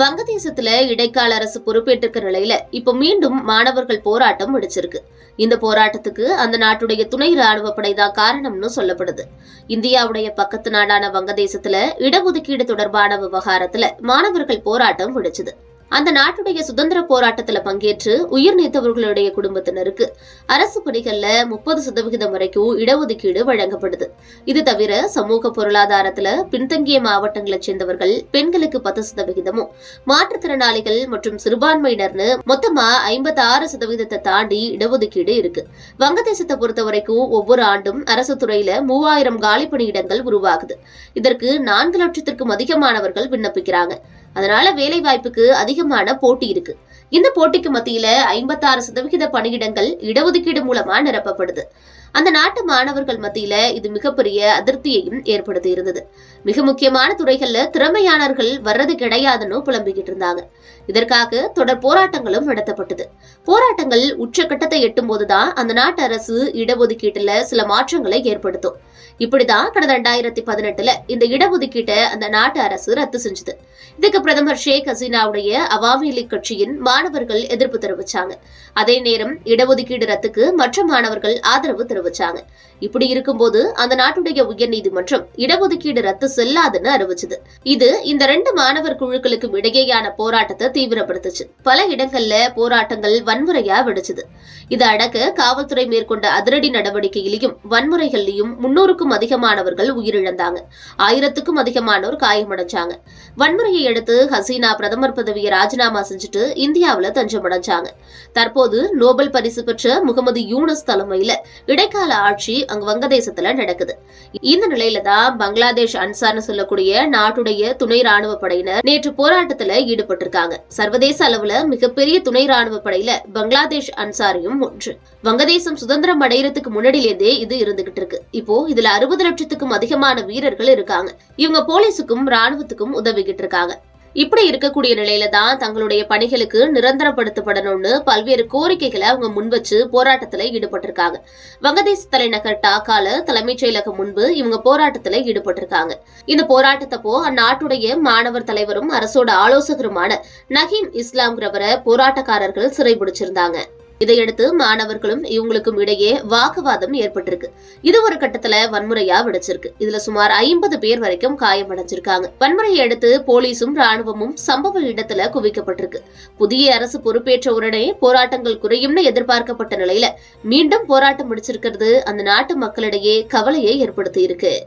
வங்கதேசத்துல இடைக்கால அரசு பொறுப்பேற்றிருக்கிற நிலையில இப்ப மீண்டும் மாணவர்கள் போராட்டம் முடிச்சிருக்கு இந்த போராட்டத்துக்கு அந்த நாட்டுடைய துணை ராணுவ படை தான் காரணம்னு சொல்லப்படுது. இந்தியாவுடைய பக்கத்து நாடான வங்கதேசத்துல இடஒதுக்கீடு தொடர்பான விவகாரத்துல மாணவர்கள் போராட்டம் வெடிச்சது. அந்த நாட்டுடைய சுதந்திர போராட்டத்துல பங்கேற்று உயிர் நீத்தவர்களுடைய குடும்பத்தினருக்கு அரசு பணிகள்ல முப்பது சதவிகிதம் வரைக்கும் இடஒதுக்கீடு வழங்கப்படுது. இது தவிர சமூக பொருளாதாரத்துல பின்தங்கிய மாவட்டங்களைச் சேர்ந்தவர்கள் பெண்களுக்கு பத்து சதவிகிதமும் மாற்றுத்திறனாளிகள் மற்றும் சிறுபான்மையினர்னு மொத்தமா ஐம்பத்தி ஆறு சதவீதத்தை தாண்டி இடஒதுக்கீடு இருக்கு. வங்கதேசத்தை பொறுத்த வரைக்கும் ஒவ்வொரு ஆண்டும் அரசு துறையில மூவாயிரம் காலி பணியிடங்கள் உருவாகுது. இதற்கு நான்கு லட்சத்திற்கும் அதிகமானவர்கள் விண்ணப்பிக்கிறாங்க. அதனால வேலை வாய்ப்புக்கு அதிகமான போட்டி இருக்கு. இந்த போட்டிக்கு மத்தியில ஐம்பத்தாறு சதவிகித பணியிடங்கள் இடஒதுக்கீடு மூலமா நிரப்பப்படுது. அந்த நாட்டு மாணவர்கள் மத்தியில இது மிகப்பெரிய அதிருப்தியையும் ஏற்படுத்தி இருந்தது. மிக முக்கியமான துறைகள்ல திறமையானவர்கள் வர்றது கிடையாதுன்னு புலம்பிக்கிட்டு இருந்தாங்க. இதற்காக தொடர் போராட்டங்களும் நடத்தப்பட்டது. போராட்டங்கள் உச்சகட்டத்தை எட்டும் போதுதான் அந்த நாட்டு அரசு இடஒதுக்கீட்டுல சில மாற்றங்களை ஏற்படுத்தும். இப்படிதான் கடந்த ரெண்டாயிரத்தி பதினெட்டுல இந்த இடஒதுக்கீட்டை அந்த நாட்டு அரசு ரத்து செஞ்சது. இதுக்கு பிரதமர் ஷேக் ஹசீனாவுடைய அவாமி லீக் கட்சியின் மாணவர்கள் எதிர்ப்பு தெரிவிச்சாங்க. அதே நேரம் இடஒதுக்கீடு ரத்துக்கு மற்ற மாணவர்கள் ஆதரவு தெரிவிச்சாங்க இப்படி இருக்கும்போது அந்த நாட்டுடைய உயர்நீதிமன்றம் இடஒதுக்கீடு ரத்து செல்லாதுன்னு அறிவிச்சது. இது இந்த ரெண்டு மாணவர் குழுக்களுக்கும் இடையேயான போராட்டத்தை தீவிரப்படுத்துச்சு. பல இடங்கள்ல போராட்டங்கள் வன்முறையா வெடிச்சது. இதை அடக்க காவல்துறை மேற்கொண்ட அதிரடி நடவடிக்கையிலையும் வன்முறைகள்லையும் முன்னூறுக்கும் அதிகமானவர்கள் உயிரிழந்தாங்க. ஆயிரத்துக்கும் அதிகமானோர் காயமடைஞ்சாங்க. வன்முறையை அடுத்து ஹசீனா பிரதமர் பதவியை ராஜினாமா செஞ்சுட்டு இந்தியாவில் தஞ்சமடைஞ்சாங்க. தற்போது நோபல் பரிசு பெற்ற முகமது யூனஸ் தலைமையில இடை இடைக்கால ஆட்சி அங்க வங்கதேசத்துல நடக்குது. இந்த நிலையில தான் பங்களாதேஷ் அன்சார்னு சொல்லக்கூடிய நாட்டுடைய துணை ராணுவ படையினர் நேற்று போராட்டத்துல ஈடுபட்டிருக்காங்க. சர்வதேச அளவுல மிகப்பெரிய துணை ராணுவ படையில பங்களாதேஷ் அன்சாரியும் ஒன்று. வங்கதேசம் சுதந்திரம் அடையறதுக்கு முன்னாடியிலேருந்தே இது இருந்துகிட்டு இருக்கு. இப்போ இதுல அறுபது லட்சத்துக்கும் அதிகமான வீரர்கள் இருக்காங்க. இவங்க போலீஸுக்கும் ராணுவத்துக்கும் உதவிக்கிட்டு இருக்காங்க. இப்படி இருக்கக்கூடிய நிலையில தான் தங்களுடைய பணிகளுக்கு நிரந்தரப்படுத்தப்படணும்னு பல்வேறு கோரிக்கைகளை அவங்க முன்வச்சு போராட்டத்துல ஈடுபட்டிருக்காங்க. வங்கதேச தலைநகர் டாக்கால தலைமைச் செயலகம் முன்பு இவங்க போராட்டத்துல ஈடுபட்டிருக்காங்க. இந்த போராட்டத்தப்போ அந்நாட்டுடைய மாணவர் தலைவரும் அரசோட ஆலோசகருமான நஹீம் இஸ்லாம்ங்கிறவரை போராட்டக்காரர்கள் சிறைபிடிச்சிருந்தாங்க. இதையடுத்து மாணவர்களும் இவங்களுக்கும் இடையே வாக்குவாதம் ஏற்பட்டிருக்கு. இது ஒரு கட்டத்துல வன்முறையா விடைச்சிருக்கு. இதுல சுமார் ஐம்பது பேர் வரைக்கும் காயமடைஞ்சிருக்காங்க. வன்முறையை அடுத்து போலீஸும் ராணுவமும் சம்பவ இடத்துல குவிக்கப்பட்டிருக்கு. புதிய அரசு பொறுப்பேற்ற உடனே போராட்டங்கள் குறையும்னு எதிர்பார்க்கப்பட்ட நிலையில மீண்டும் போராட்டம் முடிச்சிருக்கிறது அந்த நாட்டு மக்களிடையே கவலையை ஏற்படுத்தி இருக்கு